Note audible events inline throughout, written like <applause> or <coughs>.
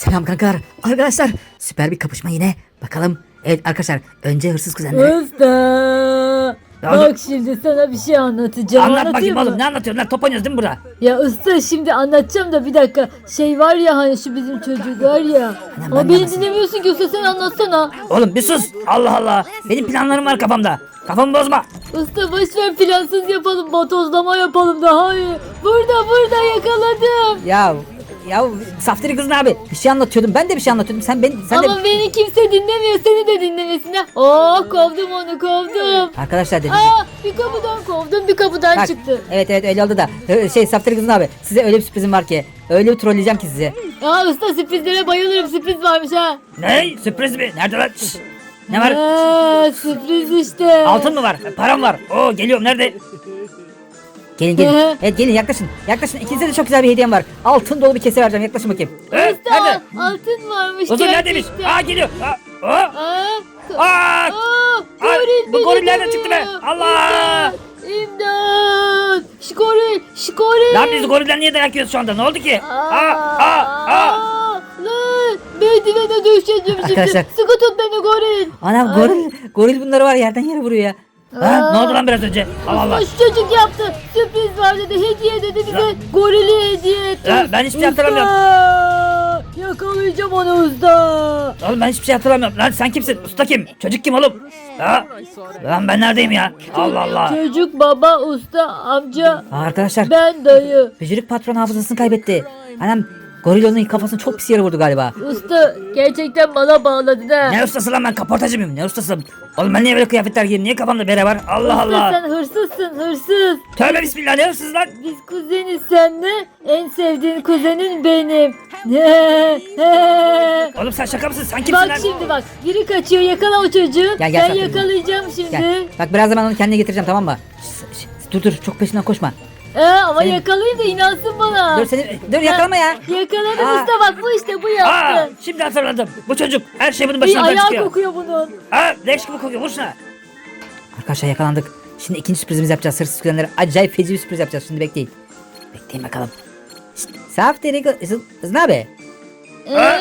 Selam kankalar. Arkadaşlar süper bir kapışma yine. Bakalım. Evet arkadaşlar önce hırsız kuzenleri. Usta. Ya Bak şimdi sana bir şey anlatacağım. Anlat Anlatayım bakayım mı? oğlum ne anlatıyorsun lan top oynuyoruz değil mi burada? Ya usta şimdi anlatacağım da bir dakika. Şey var ya hani şu bizim çocuk var ya. Ama beni dinlemiyorsun ki usta sen anlatsana. Oğlum bir sus. Allah Allah. Benim planlarım var kafamda. Kafamı bozma. Usta boşver plansız yapalım batozlama yapalım daha iyi. Burada burada yakaladım. Ya ya saftiri kızın abi bir şey anlatıyordum. Ben de bir şey anlatıyordum. Sen ben sen Ama de beni kimse dinlemiyor seni de dinlemesin ha. Oh kovdum onu kovdum. Arkadaşlar dedim. Aa bir kapıdan kovdum bir kapıdan Bak, çıktı. Evet evet öyle oldu da. Ee, Şey saftiri kızın abi size öyle bir sürprizim var ki. Öyle bir trolleyeceğim ki sizi. Aa usta sürprizlere bayılırım sürpriz varmış ha. Ne? Sürpriz mi? Nerede lan? Şşş. Ne var? Aa, sürpriz işte. Altın mı var? Param var. Oo geliyorum nerede? Gelin gelin. Evet gelin yaklaşın. Yaklaşın. İkinize de çok güzel bir hediyem var. Altın dolu bir kese vereceğim. Yaklaşın bakayım. Ee, Usta nerede? altın varmış Uzun neredeymiş? gerçekten. Aa geliyor. Aa, aa, Aa, aa. aa, goril bu beni goril nereden çıktı be? dövüyor. Allah! İmdat! İmdat! Şkoril! Şkoril! Lan biz gorilden niye dayak yiyoruz şu anda? Ne oldu ki? Aa, aa, aa. Lan! Merdivene düşeceğim şimdi. Arkadaşlar. Sıkı tut beni goril. Anam Ay. goril, goril bunları var yerden yere vuruyor ya. Ha, ne oldu lan biraz önce? Allah Allah. Şu çocuk yaptı. Sürpriz var dedi. Hediye dedi bize. Lan. Gorili hediye etti. Ya, ben hiçbir şey hatırlamıyorum. Usta! Yakalayacağım onu usta. Oğlum ben hiçbir şey hatırlamıyorum. Lan sen kimsin? Usta kim? Çocuk kim oğlum? Ha? Lan ben neredeyim ya? Allah Allah. Çocuk baba usta amca arkadaşlar ben dayı. Bücürük patron hafızasını kaybetti. Anam goril onun kafasını çok pis yere vurdu galiba. Usta gerçekten bana bağladın ha. Ne ustası lan ben kaportacı mıyım? Ne ustası? Oğlum ben niye böyle kıyafetler giyeyim? Niye kafamda bere var? Allah Allah. sen hırsızsın hırsız. Tövbe bismillah ne hırsız lan? Biz kuzeniz senle. En sevdiğin kuzenin benim. Oğlum sen şaka mısın? Sen kimsin bak lan? şimdi bak. Biri kaçıyor yakala o çocuğu. Gel, gel ben sen. yakalayacağım şimdi. Gel. Bak birazdan ben onu kendine getireceğim tamam mı? Şş, şş, Dur dur çok peşinden koşma. Ee, ama Senin- yakalayayım da inansın bana. Dur seni dur yakalama ya. Yakaladım Aa. usta bak bu işte bu Aa, yaptı. şimdi hatırladım. Bu çocuk her şey bunun Bir başından ayağı çıkıyor. kokuyor bunun. Aa, leş gibi kokuyor. Vur şuna. Arkadaşlar yakalandık. Şimdi ikinci sürprizimizi yapacağız. Hırsız kuzenlere acayip feci bir sürpriz yapacağız. Şimdi bekleyin. Bekleyin bakalım. Şşt, Saf deri kız, ne abi? Ee?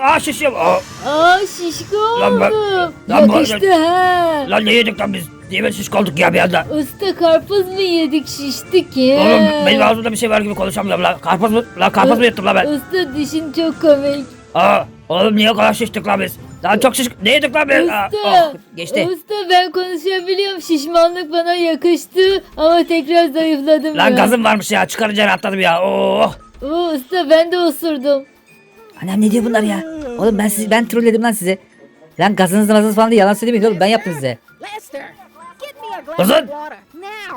Aa şişiyor. Aa, Aa şişko Lan ben- oldum. lan bu- Yakıştı ha. lan ne yedik lan biz? Niye böyle şiş olduk ya bir anda? Usta karpuz mu yedik şiştik ya. Oğlum benim ağzımda bir şey var gibi konuşamıyorum lan. Karpuz mu? Lan karpuz mu yuttum lan ben? Usta dişin çok komik. Aa, oğlum niye o kadar şiştik lan biz? Lan çok şiş... Ne yedik lan biz? Aa, Usta. oh, geçti. Usta ben konuşabiliyorum. Şişmanlık bana yakıştı ama tekrar zayıfladım Lan ya. gazım varmış ya. Çıkarınca rahatladım ya. Oh. Oo, usta ben de osurdum. Annem ne diyor bunlar ya? Oğlum ben sizi ben trolledim lan sizi. Lan gazınız mazınız falan diye yalan söylemeyin oğlum ben yaptım size. Uzun.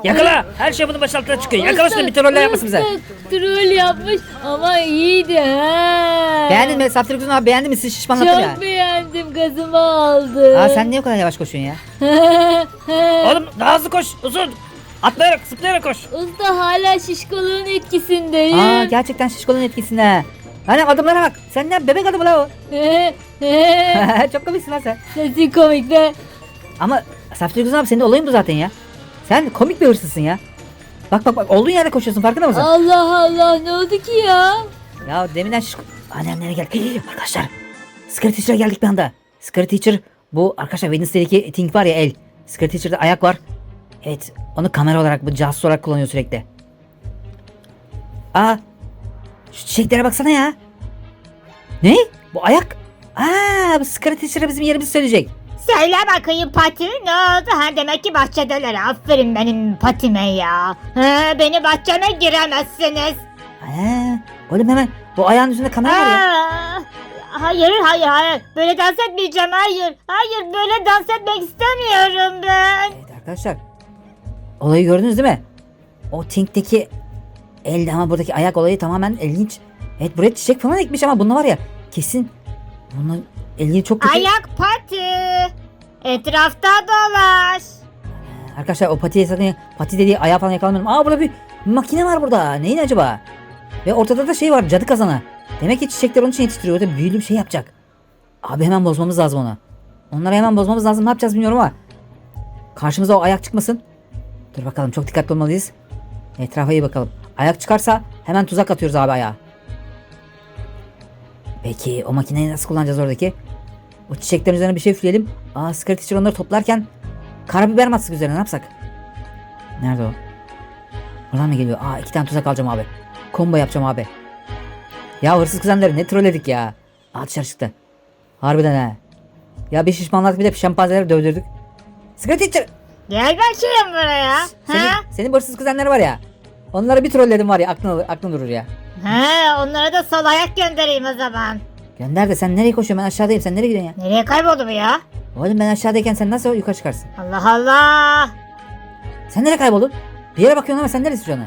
Yakala. Her şey bunun başı altına çıkıyor. Yakala bir trolle yapmasın bize. Troll yapmış ama iyiydi ha. Beğendin mi? Saftir Kuzun abi beğendin mi? Sizi şişmanlattım ya. Çok beğendim gazımı aldı. Aa sen niye o kadar yavaş koşuyorsun ya? <laughs> Oğlum daha hızlı koş. Uzun. Atlayarak zıplayarak koş. Usta hala şişkoluğun etkisindeyim. Aa gerçekten şişkolun etkisinde. Hani adımlara bak. Sen ne bebek adımı la o. <laughs> <laughs> Çok komiksin lan sen. Sesi komik be. Ama Saftir Kuzun abi senin olayın bu zaten ya. Sen komik bir hırsızsın ya. Bak bak bak olduğun yerde koşuyorsun farkında mısın? Allah Allah ne oldu ki ya? Ya deminden şiş... Annem nereye geldi? Hii, <gasps> arkadaşlar. Scary Teacher'a geldik bir anda. Scary Teacher bu arkadaşlar Wednesday'deki Think var ya el. Scary Teacher'da ayak var. Evet onu kamera olarak bu casus olarak kullanıyor sürekli. Aa şu çiçeklere baksana ya. Ne? Bu ayak? Aa bu Scary Teacher'a bizim yerimizi söyleyecek. Söyle bakayım Pati ne oldu? Ha demek ki bahçedeler. Aferin benim Pati'me ya. Ha, beni bahçeme giremezsiniz. Ha, oğlum hemen bu ayağın üstünde kamera var ya. Aa, hayır hayır hayır. Böyle dans etmeyeceğim hayır. Hayır böyle dans etmek istemiyorum ben. Evet arkadaşlar. Olayı gördünüz değil mi? O Think'teki el ama buradaki ayak olayı tamamen ilginç. Evet buraya çiçek falan ekmiş ama bunda var ya kesin bunun elini çok kötü. Ayak Pati. Etrafta dolaş. Arkadaşlar o patiye zaten pati dediği ayağı falan yakalamıyorum. Aa burada bir makine var burada. Neyin acaba? Ve ortada da şey var cadı kazanı. Demek ki çiçekler onun için yetiştiriyor. Orada büyülü bir şey yapacak. Abi hemen bozmamız lazım onu. Onları hemen bozmamız lazım. Ne yapacağız bilmiyorum ama. Karşımıza o ayak çıkmasın. Dur bakalım çok dikkatli olmalıyız. Etrafa iyi bakalım. Ayak çıkarsa hemen tuzak atıyoruz abi ayağa. Peki o makineyi nasıl kullanacağız oradaki? O çiçeklerin üzerine bir şey üfleyelim. Aa Scarlet Teacher onları toplarken karabiber mi atsak üzerine ne yapsak? Nerede o? Buradan mı geliyor? Aa iki tane tuzak alacağım abi. Combo yapacağım abi. Ya hırsız kuzenleri ne trolledik ya. Aa dışarı çıktı. Harbiden ha. Ya bir şişmanlar bir de şempanzeleri dövdürdük. Scarlet Teacher. Gel bakayım buraya. Senin, Ha? senin hırsız kuzenler var ya. Onları bir trolledim var ya aklın, aklın durur ya. Ha, onlara da sol ayak göndereyim o zaman. Gönder de sen nereye koşuyorsun ben aşağıdayım sen nereye gidiyorsun ya? Nereye kayboldu bu ya? Oğlum ben aşağıdayken sen nasıl yukarı çıkarsın? Allah Allah. Sen nereye kayboldun? Bir yere bakıyorsun ama sen neresin şu anda?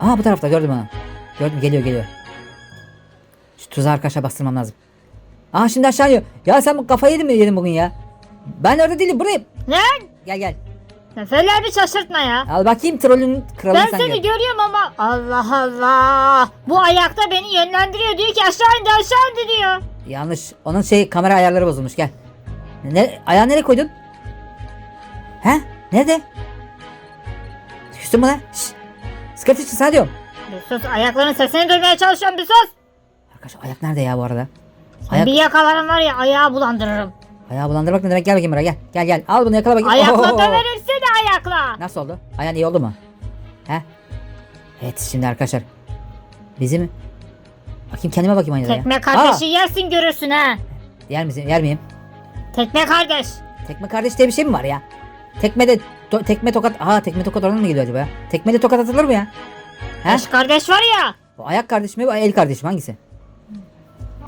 Aa bu tarafta gördüm onu. Gördüm geliyor geliyor. Şu tuzağı arkadaşa bastırmam lazım. Aa şimdi aşağı iniyor. Ya sen bu kafayı yedin mi yedin bugün ya? Ben orada değilim buradayım. Lan Gel gel. Neferler bir şaşırtma ya. Al bakayım trolün kralını Ben sen seni gör. görüyorum ama Allah Allah. Bu ayakta beni yönlendiriyor diyor ki aşağı indi aşağı indi diyor. Yanlış. Onun şey kamera ayarları bozulmuş gel. Ne, ayağı nereye koydun? He? Nerede? Küstün mü lan? Şşş. Sıkıntı için sana diyorum. Bir sus ayakların sesini duymaya çalışıyorum bir sus. Arkadaş ayak nerede ya bu arada? Ayak, Bir yakalarım var ya ayağı bulandırırım. ayağı bulandırmak ne demek? Gel bakayım buraya gel. Gel gel. Al bunu yakala bakayım. Ayakla Oo! döverim seni ayakla. Nasıl oldu? Ayağın iyi oldu mu? He? Evet şimdi arkadaşlar. Bizim... Bakayım kendime bakayım aynada ya. Tekme kardeşi Aa, yersin görürsün ha. yer misin? Yer miyim? Tekme kardeş. Tekme kardeş diye bir şey mi var ya? Tekme de to- tekme tokat. Aa tekme tokat oradan mı geliyor acaba ya? Tekme de tokat atılır mı ya? He? Beş kardeş var ya. Bu ayak kardeş mi? Bu el kardeş mi? Hangisi?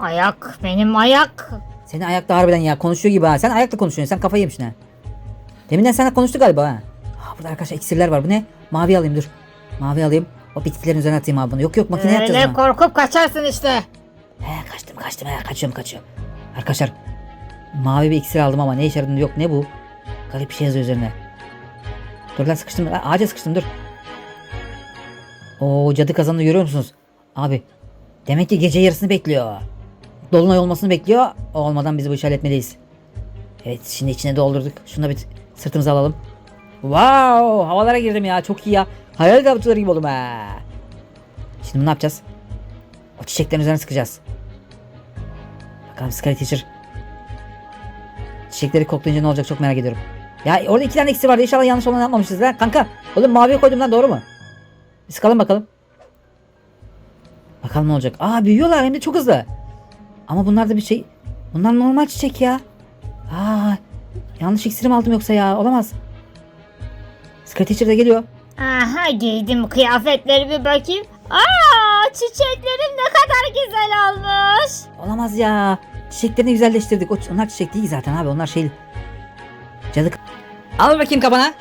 Ayak benim ayak. Senin ayakta harbiden ya konuşuyor gibi ha. Sen ayakla konuşuyorsun. Sen kafayı yemişsin ha. Deminden sana konuştu galiba ha. Aa, burada arkadaşlar iksirler var. Bu ne? Mavi alayım dur. Mavi alayım. O bitkilerin üzerine atayım abi bunu. Yok yok makine yapacağız Öyle bunu. korkup kaçarsın işte. He kaçtım kaçtım he kaçıyorum kaçıyorum. Arkadaşlar mavi bir iksir aldım ama ne işe yaradığını yok ne bu? Garip bir şey yazıyor üzerine. Dur lan sıkıştım lan ağaca sıkıştım dur. Oo cadı kazanını görüyor musunuz? Abi demek ki gece yarısını bekliyor. Dolunay olmasını bekliyor. O olmadan biz bu işi halletmeliyiz. Evet şimdi içine doldurduk. Şunu da bir sırtımıza alalım. Wow havalara girdim ya çok iyi ya. Hayal kapçıları gibi oldum ha. Şimdi ne yapacağız? O çiçeklerin üzerine sıkacağız. Bakalım Sky Teacher. Çiçekleri koklayınca ne olacak çok merak ediyorum. Ya orada iki tane iksir vardı inşallah yanlış olan yapmamışız lan kanka. Oğlum maviye koydum lan doğru mu? Bir sıkalım bakalım. Bakalım ne olacak. Aa büyüyorlar hem de çok hızlı. Ama bunlar da bir şey. Bunlar normal çiçek ya. Yanlış iksir mi aldım yoksa ya olamaz. Teacher de geliyor. Aha giydim kıyafetleri bir bakayım. Aa çiçeklerim ne kadar güzel olmuş. Olamaz ya. Çiçeklerini güzelleştirdik. O, onlar çiçek değil zaten abi. Onlar şey... Cadık. Al bakayım kabana. Aa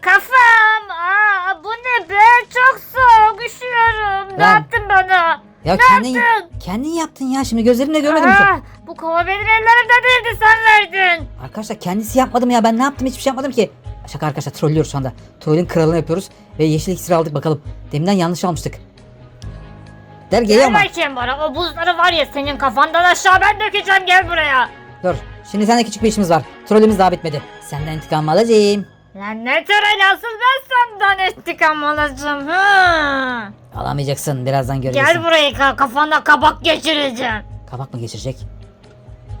kafam. Aa bu ne be çok soğuk üşüyorum. Ne Lan. yaptın bana? Ya kendin, yaptın? kendin yaptın ya. Şimdi gözlerimle görmedim şu. Aa, bu kova benim ellerimde değildi sen verdin. Arkadaşlar kendisi yapmadım ya. Ben ne yaptım hiçbir şey yapmadım ki. Şaka arkadaşlar trollüyoruz şu anda. Trollün kralını yapıyoruz. Ve yeşil iksir aldık bakalım. Deminden yanlış almıştık. Der geliyor Gel ama. bakayım bana o buzları var ya senin kafandan aşağı ben dökeceğim gel buraya. Dur. Şimdi seninle küçük bir işimiz var. Trollümüz daha bitmedi. Senden intikam alacağım. Lan ne tören asıl ben senden intikam alacağım ha. Alamayacaksın. Birazdan göreceksin. Gel buraya ka- kafana kabak geçireceğim. Kabak mı geçirecek?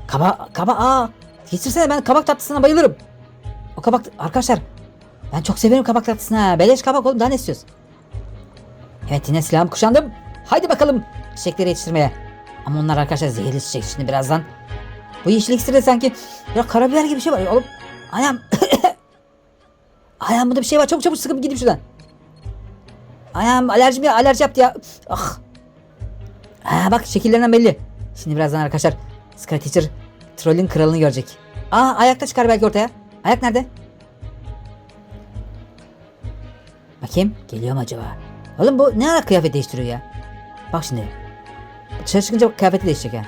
Kaba, kaba, aa. Geçirsene ben kabak tatlısına bayılırım. O kabak, arkadaşlar. Ben çok severim kabak tatlısını ha. Beleş kabak oğlum daha ne istiyorsun? Evet yine silahımı kuşandım. Haydi bakalım çiçekleri yetiştirmeye. Ama onlar arkadaşlar zehirli çiçek şimdi birazdan. Bu yeşil iksir de sanki ya karabiber gibi bir şey var. Oğlum ayağım. <coughs> Ayağımda bir şey var. Çabuk çabuk sıkıp gidip şuradan. Ayağım alerjim ya alerji yaptı ya. Ah. Aa, bak şekillerinden belli. Şimdi birazdan arkadaşlar Sky Teacher trollün kralını görecek. Aa ayakta çıkar belki ortaya. Ayak nerede? Bakayım geliyor mu acaba? Oğlum bu ne ara kıyafet değiştiriyor ya? Bak şimdi. Dışarı çıkınca kıyafeti değişecek ya.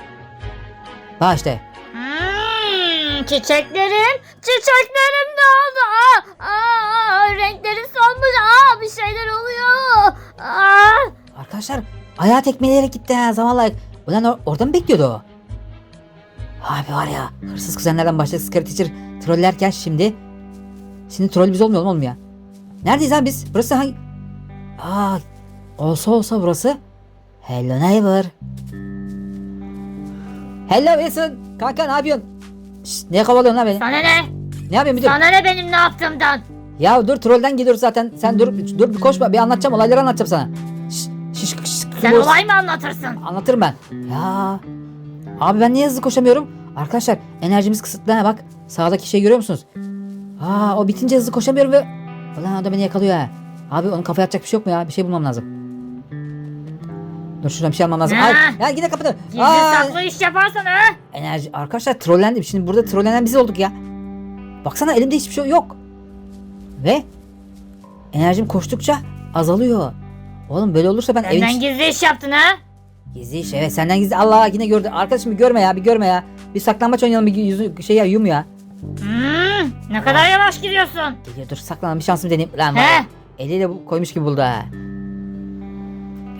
Bak işte. Hmm, çiçeklerim, çiçeklerim ne oldu? Aa, renkleri solmuş. Aa, bir şeyler oluyor. Aa. Arkadaşlar ayağı tekmeleyerek gitti ha zavallı ayak. Ulan or- orada mı bekliyordu o? Abi var ya hırsız kuzenlerden başladık Sky Teacher trollerken şimdi Şimdi troll biz oğlum ya. Neredeyiz abi biz? Burası hangi? Aa olsa olsa burası Hello neighbor. Hello Wilson. Kanka ne yapıyorsun? Şşt, niye kovalıyorsun lan beni? Sana ne? Ne yapıyorsun müdür? Sana ne benim ne yaptığımdan? Ya dur trollden gidiyoruz zaten. Sen dur dur bir koşma. Bir anlatacağım olayları anlatacağım sana. Şşt, şiş, şiş, Sen kıvırs. olay mı anlatırsın? Anlatırım ben. Ya. Abi ben niye hızlı koşamıyorum? Arkadaşlar enerjimiz kısıtlı ha bak. Sağdaki şeyi görüyor musunuz? Aa o bitince hızlı koşamıyorum ve... Ulan o da beni yakalıyor ha. Abi onun kafaya atacak bir şey yok mu ya? Bir şey bulmam lazım. Dur şuradan bir şey almam lazım. Ne? Ay, ya yine kapadı. Gizli Aa, saklı iş yaparsan ha? enerji. Arkadaşlar trollendim. Şimdi burada trollenen biz olduk ya. Baksana elimde hiçbir şey yok. Ve enerjim koştukça azalıyor. Oğlum böyle olursa ben evin... Benden gizli iş yaptın ha? Gizli iş evet senden gizli. Allah yine gördü. Arkadaşım bir görme ya bir görme ya. Bir saklambaç oynayalım bir yüzü şey ya yum ya. Hmm, ne kadar yavaş gidiyorsun. Geliyor dur saklan bir şansımı deneyeyim. Lan var He? Eliyle koymuş gibi buldu ha.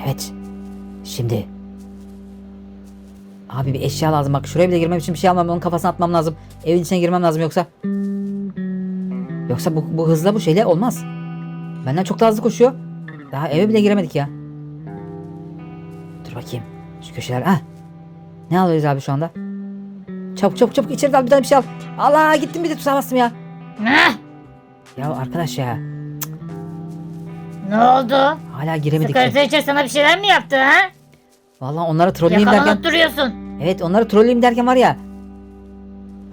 Evet. Şimdi. Abi bir eşya lazım bak şuraya bile girmem için bir şey almam onun kafasına atmam lazım. Evin içine girmem lazım yoksa. Yoksa bu, bu hızla bu şeyle olmaz. Benden çok daha hızlı koşuyor. Daha eve bile giremedik ya. Dur bakayım. Şu köşeler. Ha. Ne alıyoruz abi şu anda? Çabuk çabuk çabuk içeri dal bir tane bir şey al. Allah gittim bir de tuzağa bastım ya. Ne? Ya arkadaş ya. Ne oldu? Hala giremedik. ya. Sekreter sana bir şeyler mi yaptı ha? Vallahi onları trolleyeyim derken. Yakalanıp duruyorsun. Evet onları trolleyeyim derken var ya.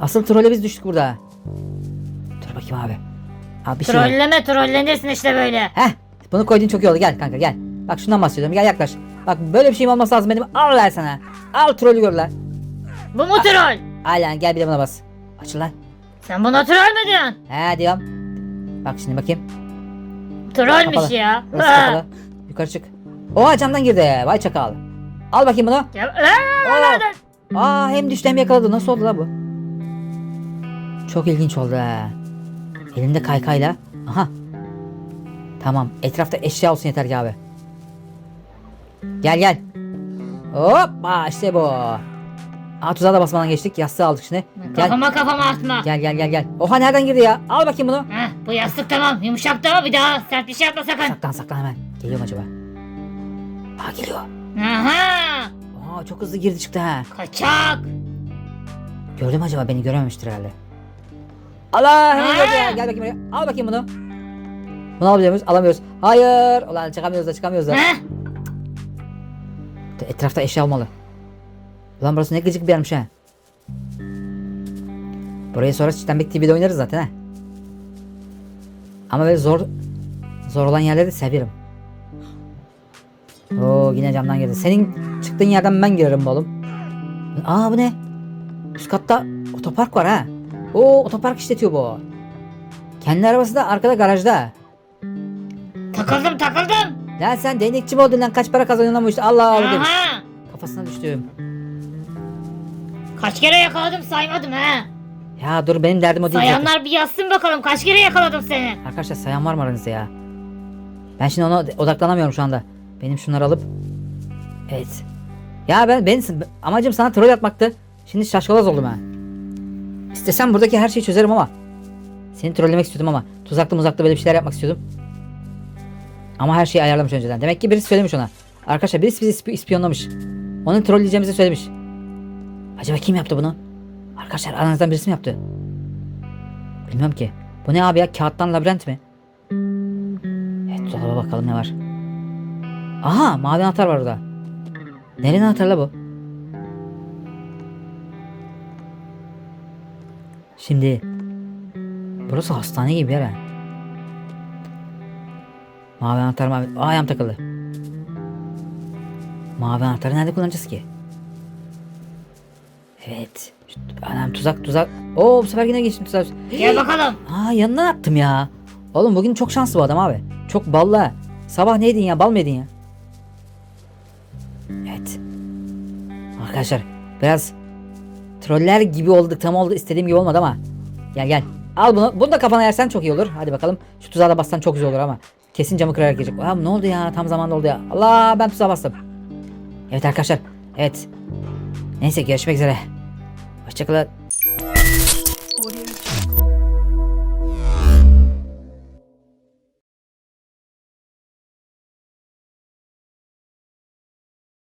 Asıl trolle biz düştük burada. Dur bakayım abi. Abi bir şey var. Trolleme trollenirsin işte böyle. Heh bunu koyduğun çok iyi oldu gel kanka gel. Bak şundan bahsediyorum gel yaklaş. Bak böyle bir şeyim olması lazım benim. Al ver sana. Al trollü gör lan. Bu mu troll? Aynen gel bir de buna bas. Açıl lan. Sen buna troll mü diyorsun? He diyorum. Bak şimdi bakayım. Trollmüş Kapalı. ya. Burası kapalı. Yukarı çık. Oha camdan girdi. Vay çakal. Al bakayım bunu. Ya, Aa, Aa, aa hem düştü hem yakaladı. Nasıl oldu la bu? Çok ilginç oldu ha. Elimde kaykayla. Aha. Tamam. Etrafta eşya olsun yeter ki abi. Gel gel. Hoppa işte bu. Aa tuzağa da basmadan geçtik. Yastığı aldık şimdi. Gel. Kafama kafama atma. Gel gel gel gel. Oha nereden girdi ya? Al bakayım bunu. Heh, bu yastık tamam. Yumuşaktı ama bir daha sert bir şey yapma sakın. Saklan saklan hemen. Geliyor mu acaba? Aa geliyor. Aha! Aa çok hızlı girdi çıktı ha. Kaçak! Gördü mü acaba beni görememiştir herhalde. Allah hemen Ha! Gel bakayım buraya. Al bakayım bunu. Bunu alabiliyor muyuz? Alamıyoruz. Hayır. Ulan çıkamıyoruz da çıkamıyoruz da. Heh, Etrafta eşya olmalı. Ulan burası ne gıcık bir yermiş ha. Burayı sonra Çitlenbek TV'de oynarız zaten ha. Ama böyle zor zor olan yerleri severim. Oo yine camdan girdi. Senin çıktığın yerden ben girerim oğlum. Aa bu ne? Üst katta otopark var ha. Oo otopark işletiyor bu. Kendi arabası da arkada garajda. takıldım takıldım. Lan sen değnekçi mi oldun lan? Kaç para kazanıyorsun bu işte? Allah Allah demiş. Aha! Kafasına düştüm. Kaç kere yakaladım saymadım ha. Ya dur benim derdim o değil zaten. Sayanlar bir yazsın bakalım kaç kere yakaladım seni. Arkadaşlar sayan var mı aranızda ya? Ben şimdi ona odaklanamıyorum şu anda. Benim şunları alıp. Evet. Ya ben ben amacım sana troll atmaktı. Şimdi şaşkalaz oldum ha. İstesem buradaki her şeyi çözerim ama. Seni trollemek istiyordum ama. Tuzaklı muzaklı böyle bir şeyler yapmak istiyordum. Ama her şeyi ayarlamış önceden. Demek ki birisi söylemiş ona. Arkadaşlar birisi bizi ispi- ispiyonlamış. Onu trolleyeceğimizi söylemiş. Acaba kim yaptı bunu? Arkadaşlar aranızdan birisi mi yaptı? Bilmiyorum ki. Bu ne abi ya? Kağıttan labirent mi? Evet dolaba bakalım ne var. Aha mavi anahtar var orada. Nerenin anahtarı bu? Şimdi burası hastane gibi yer ha. Mavi anahtar mavi. Aa, ayağım takıldı. Mavi anahtarı nerede kullanacağız ki? Evet. Anam tuzak tuzak. Oo bu sefer yine geçtim tuzak. Gel bakalım. Aa yanından attım ya. Oğlum bugün çok şanslı bu adam abi. Çok ballı. ha. Sabah neydin ya? Bal mı yedin ya? Evet. Arkadaşlar biraz troller gibi olduk. Tam oldu istediğim gibi olmadı ama. Gel gel. Al bunu. Bunu da kafana yersen çok iyi olur. Hadi bakalım. Şu tuzağa da bassan çok güzel olur ama. Kesin camı kırarak girecek. Aa, ne oldu ya? Tam zamanda oldu ya. Allah ben tuzağa bastım. Evet arkadaşlar. Evet. Neyse görüşmek üzere. Hoşçakalın.